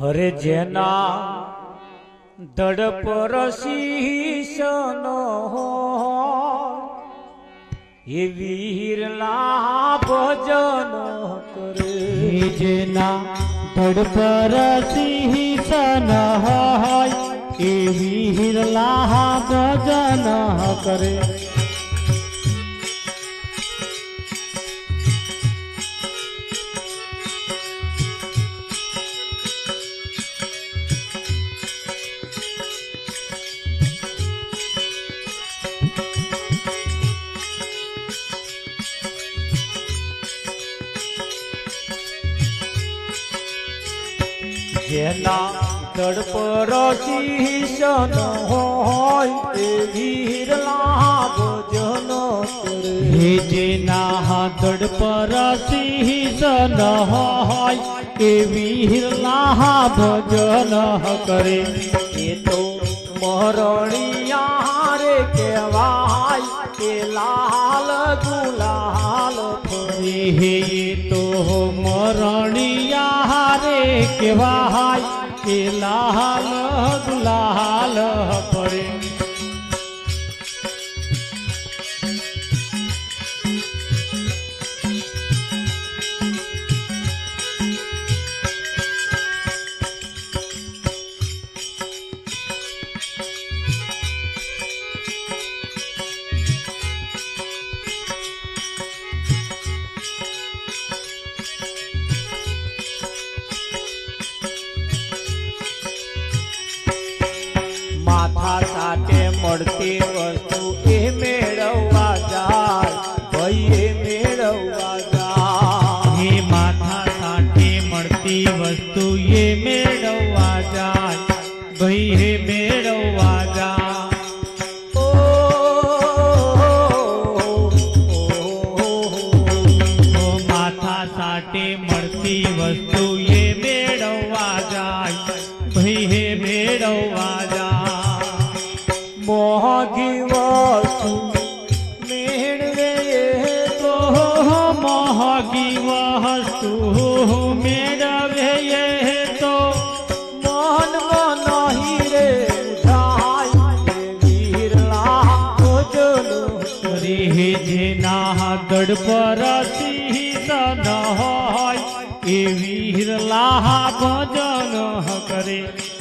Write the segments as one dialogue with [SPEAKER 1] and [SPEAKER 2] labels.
[SPEAKER 1] હરે જેના દડ પર શીશ ન હોય, એ વીરલા ભજન કરે.
[SPEAKER 2] જેના દડ પર સિંહન હોય, એ વીરલા ભજન કરે.
[SPEAKER 1] જેના દડ પર ન હોય એ વીર ભજન કરે.
[SPEAKER 2] હે જેના હાથડ પર સિંહન હોય એ નાહા ભજન કરે.
[SPEAKER 1] એ તો મરણિયા રે કહેવાય કે લાલ ગુલાલ ફરે.
[SPEAKER 2] હે તો રે હાય કે લાલ ગુલાલ પડે
[SPEAKER 1] મળતી વસ્તુ એ
[SPEAKER 2] જેના ગઢ પર સિંહ હોય એ વીરલા ભજન કરે.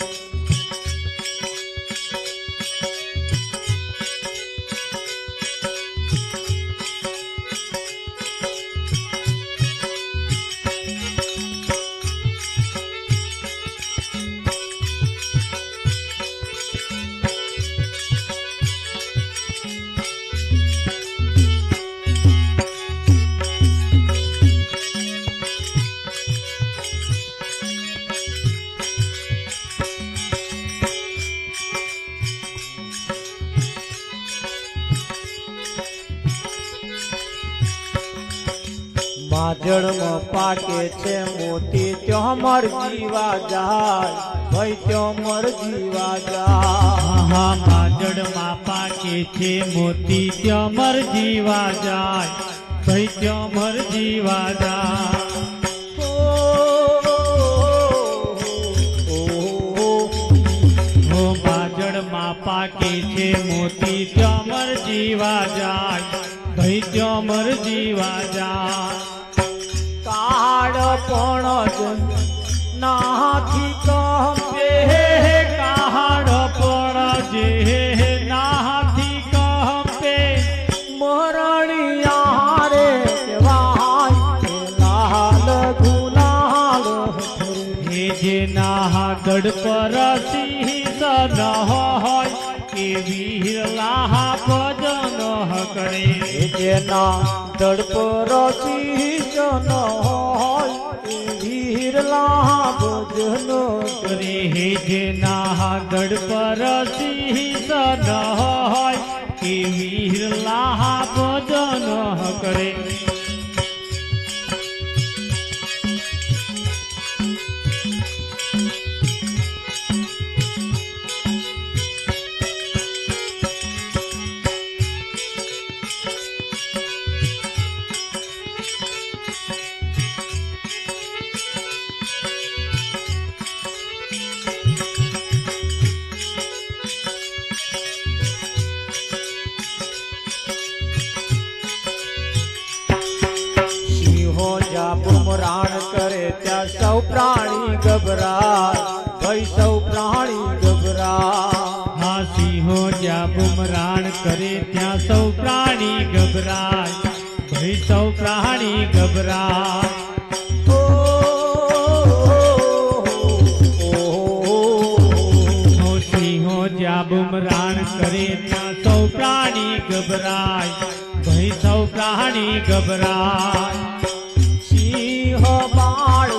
[SPEAKER 1] પાકે છે મોતી ત્યો મર જીવા જાય, ભાઈ ત્યો મર જીવા જાય.
[SPEAKER 2] હા માજડમાં પાકે છે મોતી ત્યમર જીવા જાય, ભાઈ ત્યમર જીવા જાય. પાકે છે મોતી ત્યમર જીવા જાય, ભાઈ ત્યમર જીવા જાય.
[SPEAKER 1] પણ નાથી કંપે
[SPEAKER 2] હે કાહડ પણ જે નાથી કહપે
[SPEAKER 1] મરણિયા રે કે લાલ ગુલાલ.
[SPEAKER 2] હે જેના ગઢ પર સિંહ ન હોય, એ
[SPEAKER 1] જેના દડ પર ન એ વીરલા ભોજનો કરે.
[SPEAKER 2] જેના ગઢ પર સિંહ હોય
[SPEAKER 1] સૌ પ્રાણી
[SPEAKER 2] ગભરા બુમરાણ કરે ત્યાં સૌ પ્રાણી ગભરાય ભાઈ સૌ પ્રાણી ગભરાય સિંહ
[SPEAKER 1] બાળ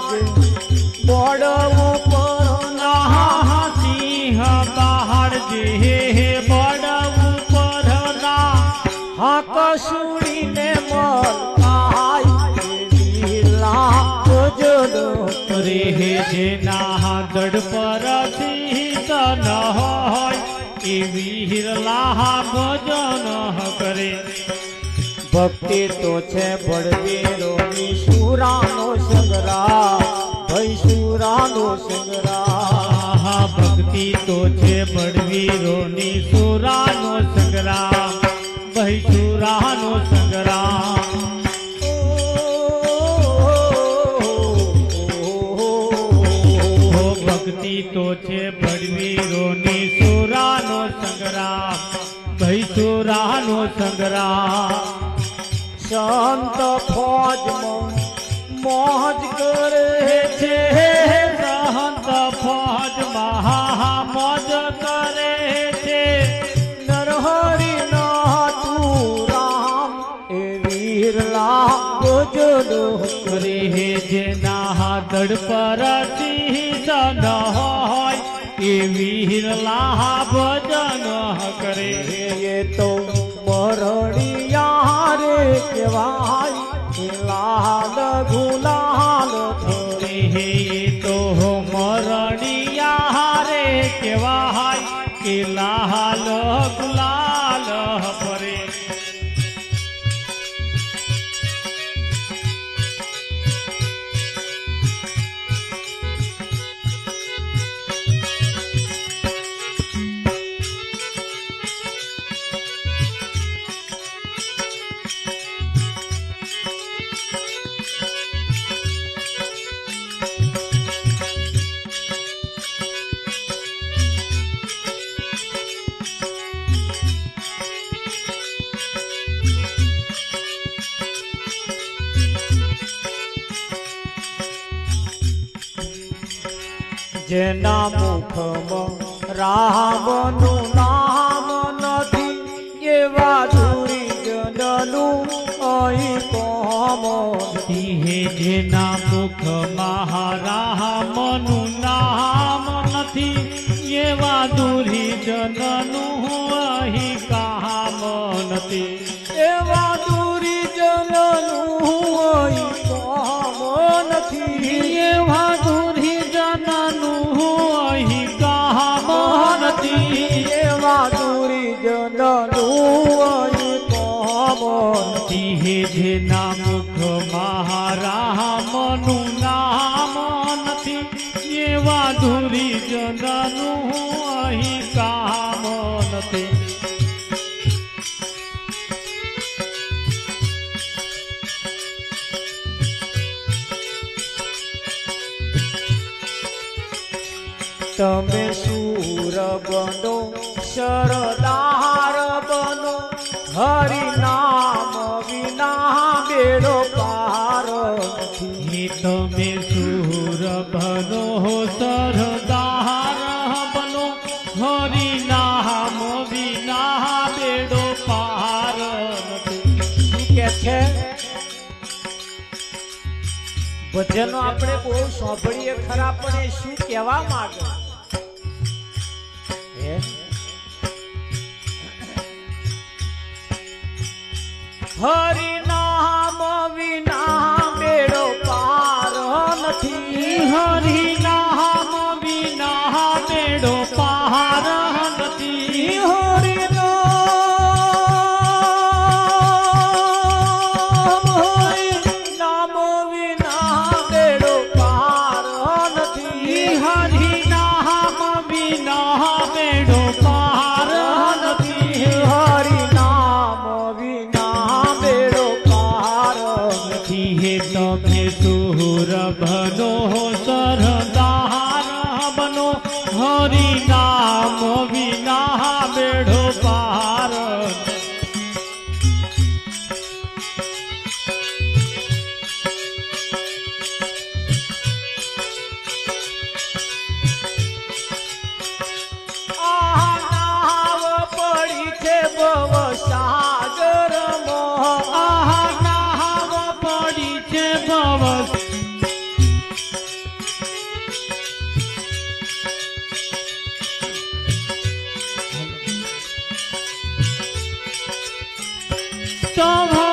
[SPEAKER 1] બોડવું પર
[SPEAKER 2] આહા સિંહ બહાર જે હે બડ ઉપરના
[SPEAKER 1] હા કસુડીને લીલા જડો
[SPEAKER 2] રે હે જેના દડ પર સિંહ ન હોય, એવી હિરલા ભજન કરે.
[SPEAKER 1] ભક્તિ તો છે બળદેરો સુરાનો સંગરા ભાઈ સુરાનો
[SPEAKER 2] સંગરા ભક્તિ તો છે બળવીરોની સુરાનો સંગરા ભાઈ સુરાનો સંગ્રામ ભાઈ સુરાનો સંગ્રામ
[SPEAKER 1] સંત ફોજમાં મોજ કરે છે.
[SPEAKER 2] સંત ફોજ મહા મોજ કરે છે.
[SPEAKER 1] નરહરી નાથું રામ એ વીરલા ગોજડો
[SPEAKER 2] કરે છે. ના દડ પર સિંહ ન વીર એ ભજન કરે.
[SPEAKER 1] એ તો મરણિયા રે કેવાય એ લાલ ગુલાલ
[SPEAKER 2] થોરે હે તો મરણિયા રે કેવાય કે લાલ
[SPEAKER 1] જેના મુખમાં રામનું નામ નથી, એવા ધૂરી જનનું અહીં કોમ
[SPEAKER 2] હે જેના મુખમાં મહારામનું નામ નથી, એવા દુર્જનનું અહીં જેના મુખ મહારામનું નામ નથી. એવા દુર્જનનું અહીં કામ નથી.
[SPEAKER 1] તમે સુર બનો, શરદાર બનો હરિ નામ વિના બેડો પારો નથી.
[SPEAKER 2] તમે સુર બનો સરદાર બનો હરી નામ વિના બેડો પાર નથી.
[SPEAKER 1] કે છે? ભજનો આપણે બહુ સાંભળીએ ખરા પણ એ શું કહેવા માંગે? હે? હરિ નામ
[SPEAKER 2] তোমার